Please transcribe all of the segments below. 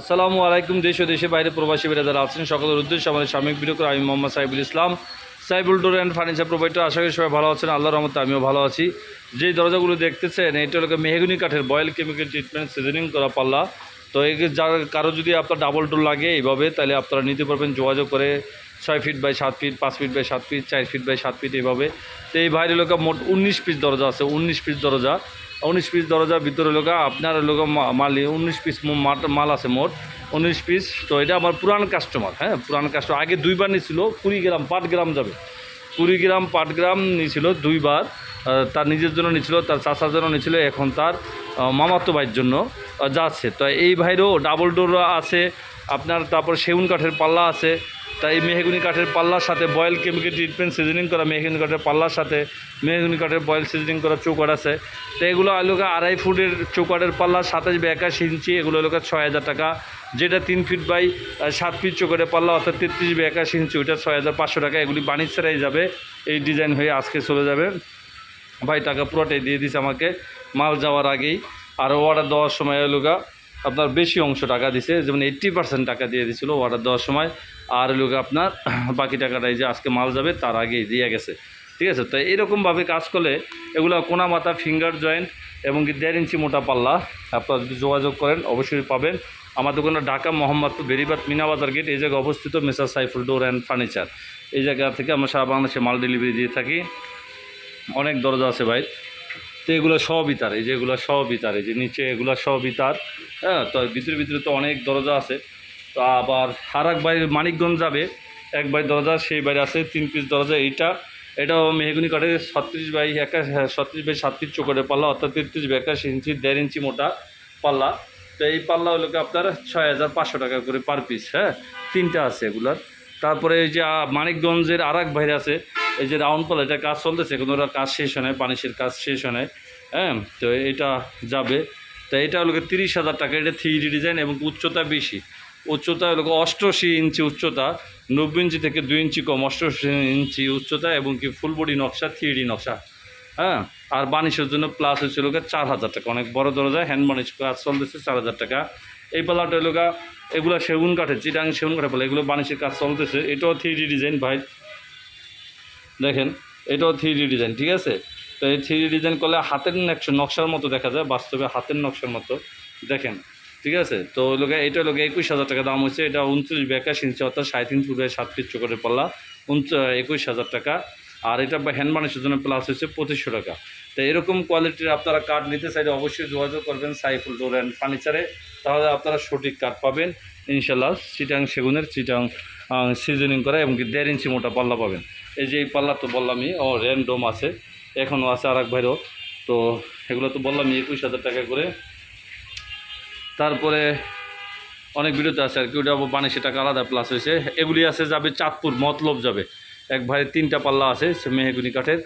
আসসালামু আলাইকুম, দেশ ও দেশে বাইরে প্রবাসী বেড়ে যারা আছেন, সকলের উদ্দেশ্যে আমাদের সাময়িক ভিডিও করে আমি Mohammad Saibul Islam. Saibul door and furniture provider, আশা করি সবাই ভালো আছেন, আল্লাহর রহমতে আমিও ভালো আছি। যেই দরজাগুলো দেখতেছেন, এটা হলো মেহগুনি কাঠের বয়েল কেমিক্যাল ট্রিটমেন্ট, সিজনিং করা পাল্লা। তো এই যার কারও যদি আপনার ডাবল ডোর লাগে এইভাবে, তাহলে আপনারা নিতে পারবেন যোগাযোগ করে ছয় ফিট বাই সাত ফিট, পাঁচ ফিট বাই সাত ফিট, চার ফিট বাই সাত ফিট এইভাবে। তো এই বাইরে লোক মোট উনিশ পিস দরজা আছে, উনিশ পিস দরজা। উনিশ পিস দরজার ভিতরে লোক আপনার লোক মালি, উনিশ পিস মাল আছে মোট, উনিশ পিস তো এটা আমার পুরান কাস্টমার হ্যাঁ পুরান কাস্টমার আগে দুইবার নিয়েছিল কুড়ি গ্রাম, পাঁচ গ্রাম যাবে। কুড়ি গ্রাম, পাঁচ গ্রাম নিয়েছিল দুইবার। তার নিজের জন্য নিয়েছিল তার চাষার জন্য নিয়েছিল এখন তার মামাতো ভাইয়ের জন্য যাচ্ছে। তো এই ভাইরও ডাবল ডোর আছে, আপনার তারপর সেগুন কাঠের পাল্লা আছে তাই মেহগুনি কাঠের পাল্লার সাথে বয়েল কেমিক্যাল ট্রিটমেন্ট সিজনিং করা, মেহগুনি কাঠের পাল্লার সাথে মেহগুনি কাঠের বয়েল সিজনিং করা চৌকাট আছে। তো এগুলো আলোকে আড়াই ফুটের চৌকাটের পাল্লা সাতাশ বা একাশ ইঞ্চি, এগুলো লোকের ছয় হাজার টাকা। যেটা তিন ফিট বাই সাত ফিট চৌকাটের পাল্লা, অর্থাৎ তেত্রিশ বা একাশ ইঞ্চি, ওইটা ছয় হাজার পাঁচশো টাকা। এগুলি বাণিজ্য ছাড়াই যাবে, এই ডিজাইন হয়ে আজকে চলে যাবে। ভাই, টাকা পুরোটাই দিয়ে দিছে আমাকে, মাল যাওয়ার আগেই। আর অর্ডার দেওয়ার সময় লোকা আপনার বেশি অংশ টাকা দিছে, যেমন এইট্টি পার্সেন্ট টাকা দিয়ে দিছিল অর্ডার দেওয়ার সময়। আর লোক আপনার বাকি টাকাটাই যে আজকে মাল যাবে তার আগেই দিয়ে গেছে। ঠিক আছে? তো এরকমভাবে কাজ করলে এগুলো কোনা মাথা ফিঙ্গার জয়েন্ট এবং কি দেড় ইঞ্চি মোটা পাল্লা আপনারা যদি যোগাযোগ করেন অবশ্যই পাবেন। আমার দোকানে ঢাকা মোহাম্মদপুর বেরিবাদ মিনাবাজার গেট এই জায়গায় অবস্থিত messrs Saiful door and furniture. এই জায়গা থেকে আমরা সারা বাংলাদেশে মাল ডেলিভারি দিয়ে থাকি। অনেক দরজা আছে ভাই। তো এগুলো সবই তার, এই যে এগুলো সবই তার, এই যে নিচে এগুলো সবই তার। হ্যাঁ তো ভিতরে ভিতরে তো অনেক দরজা আছে। তো আবার আর এক বাইরে মানিকগঞ্জ যাবে, এক বাই দরজা, সেই বাইরে আছে তিন পিস দরজা, এইটা, এটাও মেহগুনি কাঠের ছত্রিশ বাই একাশ ছত্রিশ বাই সাতত্রিশ চোখের পাল্লা, অর্থাৎ তেত্রিশ বাই একাশ ইঞ্চি, দেড় ইঞ্চি মোটা পাল্লা। তো এই পাল্লা হলো আপনার ছয় হাজার পাঁচশো টাকা করে পার পিস হ্যাঁ তিনটা আছে এগুলার। তারপরে এই যে মানিকগঞ্জের আর এক বাইরে আছে, এই যে রাউন্ড পাল্লা, এটা কাজ চলতেছে, কোনো কাজ শেষ হয় পানিশের কাজ শেষ হয় হ্যাঁ তো এটা যাবে। তো এটা হলো তিরিশ হাজার টাকা, এটা থ্রি ডিজাইন এবং উচ্চতা বেশি। উচ্চতা অষ্টআশি ইঞ্চি উচ্চতা, নব্বই ইঞ্চি থেকে দুই ইঞ্চি কম, অষ্টআশি ইঞ্চি উচ্চতা এবং কি ফুল বডি নকশা থ্রি নকশা। হ্যাঁ? আর বানিশের জন্য প্লাস হচ্ছে লোকের চার হাজার টাকা। অনেক বড় দরজা হ্যান্ড বানিশ কাজ চলতেছে চার হাজার টাকা। এই পাল্লাটা হলো এগুলো সেগুন কাঠের চিটাং সেগুন কাঠের পাল্লা এগুলো বানিশের কাজ চলতেছে। এটাও থ্রি ডিজাইন ভাই। দেখেন, এটাও থ্রি ডিজাইন ঠিক আছে? তো এই থ্রি ডিজাইন করলে হাতের নকশা নকশার মতো দেখা যায়, বাস্তবে হাতের নকশার মতো। দেখেন ঠিক আছে? তো লোকে এটা লোকে একুশ হাজার টাকা দাম হচ্ছে এটা উনত্রিশ বেকাশ ইঞ্চি, অর্থাৎ সাড়ে তিন ফুট সাত ফিট চোখের পাল্লা। একুশ হাজার টাকা। আর এটা হ্যান্ড বানিশের জন্য প্লাস হচ্ছে পঁচিশশো টাকা। তো এরকম কোয়ালিটির আপনারা কাঠ নিতে চাইলে অবশ্যই যোগাযোগ করবেন সাইফুল ডোর অ্যান্ড ফার্নিচারে তাহলে আপনারা সঠিক কাঠ পাবেন। ইনশাল্লাহ চিটাং সেগুনের, চিটাং সিজনিং করা এবং দেড় ইঞ্চি মোটা পাল্লা পাবেন। এই যে এই পাল্লা তো বললামই, ও র্যান্ডম আছে। এখনও আছে আর এক ভাইরও। তো এগুলো তো বললামই একুশ হাজার টাকা করে। তারপরে অনেক ভিডিওতে আছে আর কি, ওটা বানিশে টাকা আলাদা প্লাস হয়েছে। এগুলি আছে যাবে চাঁদপুর, মতলব যাবে। এক ভাইয়ের তিনটা পাল্লা আছে, সে মেহেগুনি কাঠের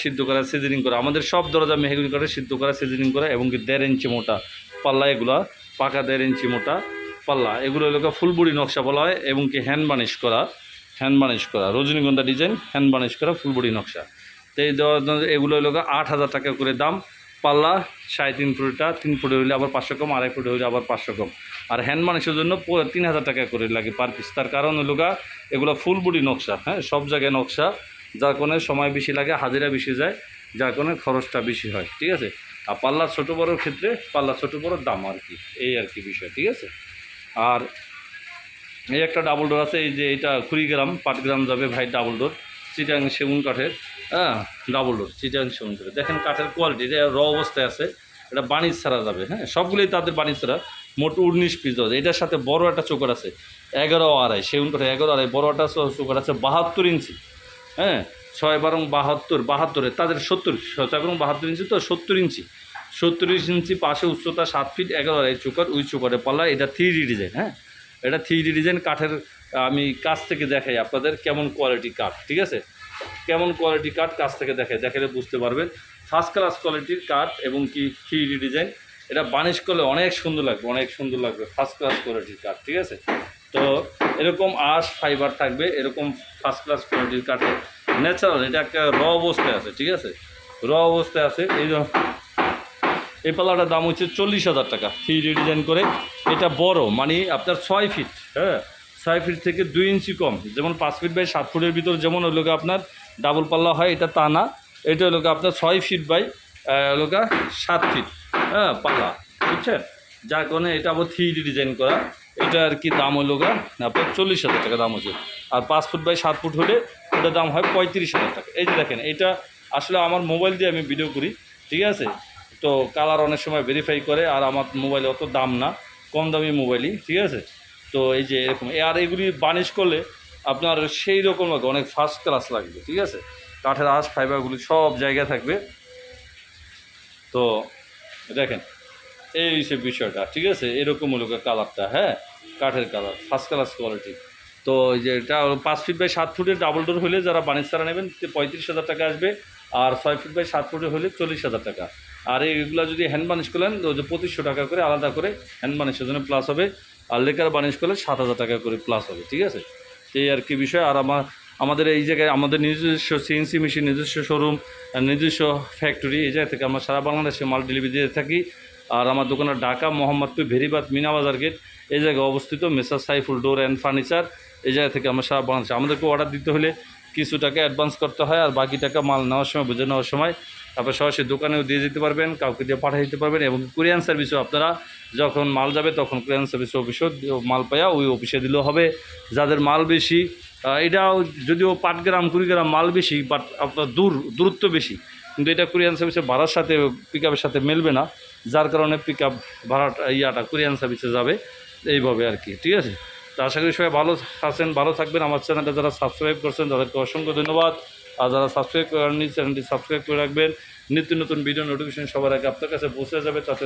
সিদ্ধ করা সিজনিং করা। আমাদের সব দরজা মেহেগুনি কাঠের সিদ্ধ করা সিজনিং করা এবং কি দেড় ইঞ্চি মোটা পাল্লা এগুলা, পাকা দেড় ইঞ্চি মোটা পাল্লা। এগুলো হলো ফুলবুড়ি নকশা বলা হয় এবং কি হ্যান্ড বানিশ করা হ্যান্ড বানিশ করা। রজনীগন্ধা ডিজাইন হ্যান্ড বানিশ করা, ফুলবুড়ি নকশা। তো এই এগুলো হলো আট হাজার টাকা করে দাম। পাল্লা, সাড়ে তিন ফুটটা, তিন ফুটে হইলে আবার পাঁচশো কম, আড়াই ফুটে হইলে আবার পাঁচশো কম। আর হ্যান্ড মানুষের জন্য তিন হাজার টাকা করে লাগে পার পিস তার কারণ হলো গা, এগুলো ফুল বডি নকশা হ্যাঁ? সব জায়গায় নকশা, যার কোনো সময় বেশি লাগে, হাজিরা বেশি যায়, যার কোনো খরচটা বেশি হয়, ঠিক আছে? আর পাল্লা ছোটো বড়োর ক্ষেত্রে পাল্লা ছোটো বড়োর দাম আর কি, এই আর কি বিষয়, ঠিক আছে? আর এই একটা ডাবল ডোর আছে, এই যে এটা কুড়ি গ্রাম পাঁচ গ্রাম যাবে ভাই ডাবল ডোর চিটাং সেগুন কাঠের হ্যাঁ ডাবল ডোর চিটাং সেগুন কাঠের। দেখেন কাঠের কোয়ালিটি এটা র অবস্থায় আছে, এটা বাণিজ্য ছাড়া যাবে হ্যাঁ সবগুলোই তাদের বাণিজ্য ছাড়া, মোট উনিশ পিস দেওয়া এটার সাথে বড় একটা চোকার আছে, এগারো আড়াই, সেগুন কাঠের এগারো আড়াই, বড় একটা চোকার আছে বাহাত্তর ইঞ্চি হ্যাঁ ছয় বারং বাহাত্তর, বাহাত্তরে, তাদের সত্তর, ছয় বারং বাহাত্তর ইঞ্চি তো সত্তর ইঞ্চি। সত্তর ইঞ্চি পাশে উচ্চতা সাত ফিট এগারো আড়াই চোকার, ওই চোকারে পাল্লা, এটা থ্রি ডি ডিজাইন হ্যাঁ এটা থ্রি ডি ডিজাইন কাঠের আমি কাছ থেকে দেখাই আপনাদের কেমন কোয়ালিটি কাঠ ঠিক আছে? কেমন কোয়ালিটি কাঠ কাছ থেকে দেখাই, দেখালে বুঝতে পারবেন। ফার্স্ট ক্লাস কোয়ালিটির কাঠ এবং কি থ্রি ডিজাইন এটা বানিশ করলে অনেক সুন্দর লাগবে, অনেক সুন্দর লাগবে ফার্স্ট ক্লাস কোয়ালিটির কাঠ ঠিক আছে? তো এরকম আশ ফাইবার থাকবে, এরকম ফার্স্ট ক্লাস কোয়ালিটির কাঠে ন্যাচারাল এটা একটা র অবস্থায় আছে, ঠিক আছে? র অবস্থায় আছে, এই এই পাল্লাটার দাম হচ্ছে চল্লিশ হাজার টাকা থ্রি ডিজাইন করে। এটা বড় মানে আপনার ছয় ফিট হ্যাঁ? ছয় ফিট থেকে দুই ইঞ্চি কম, যেমন পাঁচ ফিট বাই সাত ফুটের ভিতর যেমন ওই লোকে আপনার ডাবল পাল্লা হয়, এটা তা না। এটা হলো গিয়ে আপনার ছয় ফিট বাই গিয়ে সাত ফিট হ্যাঁ পাল্লা, বুঝছেন? যার কারণে এটা আবার থ্রি ডি ডিজাইন করা, এটা আর কি দাম হলো গা, আপনার চল্লিশ হাজার টাকা দাম হচ্ছে আর পাঁচ ফুট বাই সাত ফুট হলে ওটার দাম হয় পঁয়ত্রিশ হাজার টাকা। এই যে দেখেন, এটা আসলে আমার মোবাইল দিয়ে আমি ভিডিও করি, ঠিক আছে? তো কালার অনেক সময় ভেরিফাই করে, আর আমার মোবাইলে অত দাম না, কম দামি মোবাইলই ঠিক আছে? তো এই যে এরকম আর এগুলি বানিশ করলে আপনার সেই রকম লাগবে অনেক ফার্স্ট ক্লাস লাগবে, ঠিক আছে? কাঠের আঁশ ফাইবারগুলি সব জায়গায় থাকবে। তো দেখেন, এই সে বিষয়টা, ঠিক আছে? এরকম হলো কালারটা হ্যাঁ? কাঠের কালার ফার্স্ট ক্লাস কোয়ালিটি তো এই যে এটা পাঁচ ফিট বাই সাত ফুটের ডাবল ডোর হলে যারা বানিশ তারা নেবেন পঁয়ত্রিশ হাজার টাকা আসবে, আর ছয় ফিট বাই সাত ফুটের হলে চল্লিশ হাজার টাকা। আর এইগুলো যদি হ্যান্ড বানিশ করলেন পঁচিশশো টাকা করে আলাদা করে হ্যান্ড বানিশের জন্য প্লাস হবে। আর লেকার বানিশ করলে সাত হাজার টাকা করে প্লাস হবে, ঠিক আছে? এই আর কি বিষয়, আর আমার, আমাদের এই জায়গায় আমাদের নিজস্ব সিএনসি মেশিন নিজস্ব শোরুম নিজস্ব ফ্যাক্টরি এই জায়গা থেকে আমরা সারা বাংলাদেশে মাল ডেলিভারি দিয়ে থাকি। আর আমার দোকানের ঢাকা, মোহাম্মদপুর, ভেরিবাদ, মিনাবাজার গেট এই জায়গায় অবস্থিত messrs Saiful door and furniture এই জায়গা থেকে আমরা সারা বাংলাদেশে, আমাদেরকে অর্ডার দিতে হলে কিছু টাকা অ্যাডভান্স করতে হয়, আর বাকি টাকা মাল নেওয়ার সময়, বুঝে নেওয়ার সময় তারপর সরাসরি দোকানেও দিয়ে দিতে পারবেন, কাউকে দিয়ে পাঠিয়ে দিতে পারবেন এবং কুরিয়ান সার্ভিসও আপনারা যখন মাল যাবে তখন কুরিয়ান সার্ভিস অফিসও মাল পাইয়া ওই অফিসে দিলেও হবে। যাদের মাল বেশি এটাও যদিও পাট গ্রাম, কুড়ি গ্রাম মাল বেশি বাট আপনার দূর, দূরত্ব বেশি। কিন্তু এটা কুরিয়ান সার্ভিসের ভাড়ার সাথে পিক সাথে মেলবে না। যার কারণে পিক আপ ভাড়াটা, ইয়াটা কুরিয়ান সার্ভিসে যাবে, এইভাবে আর কি, ঠিক আছে? তো আশা করি সবাই ভালো আছেন, ভালো থাকবেন। আমার চ্যানেলটা যারা সাবস্ক্রাইব করছেন, তাদেরকে অসংখ্য ধন্যবাদ। আর যারা সাবস্ক্রাইব করেননি, চ্যানেলটি সাবস্ক্রাইব করে রাখবেন। নিত্য নতুন ভিডিও নোটিফিকেশন সবার আগে আপনার কাছে পৌঁছে যাবে, তাতে